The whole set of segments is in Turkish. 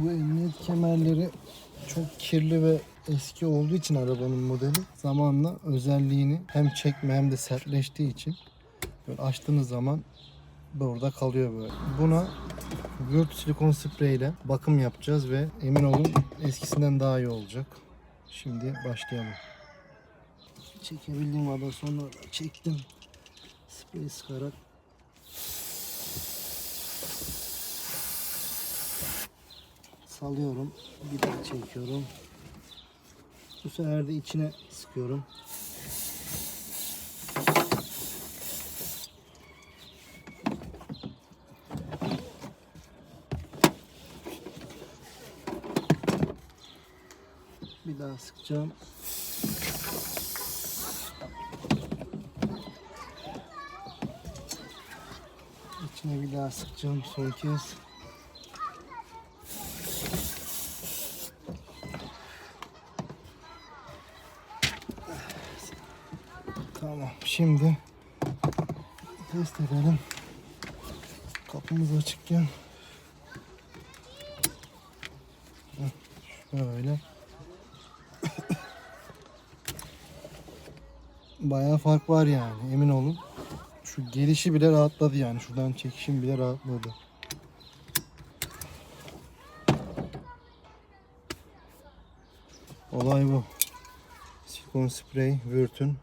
Bu emniyet kemerleri çok kirli ve eski olduğu için arabanın modeli zamanla özelliğini hem çekme hem de sertleştiği için böyle açtığınız zaman burada kalıyor böyle. Buna Word silikon sprey ile bakım yapacağız ve emin olun eskisinden daha iyi olacak. Şimdi başlayalım. Çekebildiğim kadar sonra çektim. Sprey sıkarak salıyorum. Bir daha çekiyorum. Bu sefer de içine sıkıyorum. Bir daha sıkacağım. İçine bir daha sıkacağım son kez. Şimdi test edelim. Kapımız açıkken şöyle Bayağı fark var yani emin olun. Şu gelişi bile rahatladı yani. Şuradan çekişim bile rahatladı. Olay bu. Silikon sprey, Wörth'ün.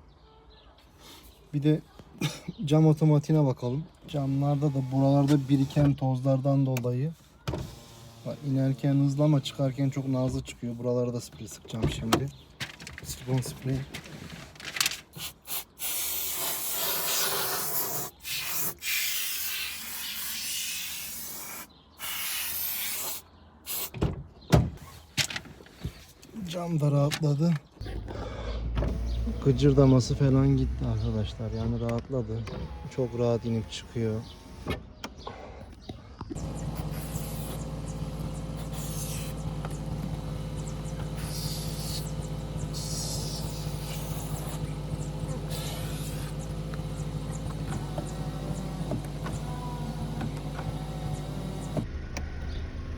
Bir de cam otomatiğine bakalım. Camlarda da buralarda biriken tozlardan dolayı bak inerken hızlı ama çıkarken çok nazlı çıkıyor. Buralara da sprey sıkacağım şimdi. Silikon sprey. Cam da rahatladı. Gıcırdaması falan gitti arkadaşlar. Yani rahatladı. Çok rahat inip çıkıyor.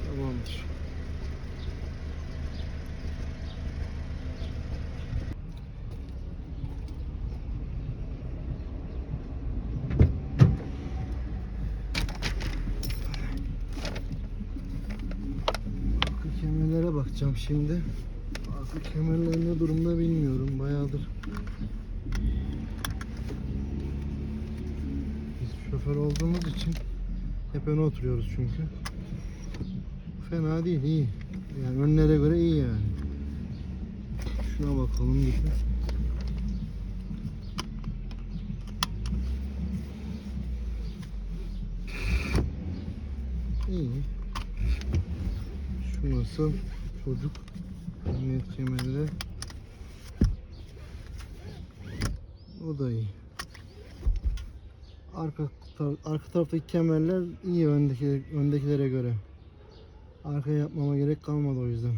Tamamdır. Arka kemerlere bakacağım şimdi. Arka kemerler ne durumda bilmiyorum. Bayağıdır. Biz şoför olduğumuz için hep öne oturuyoruz çünkü. Fena değil, iyi. Yani önlere göre iyi yani. Şuna bakalım bir. İyi. Şu nasıl? Çocuk. Emniyet kemeri de. O da iyi. Arka arka taraftaki kemerler iyi öndeki öndekilere göre. Arkaya yapmama gerek kalmadı o yüzden.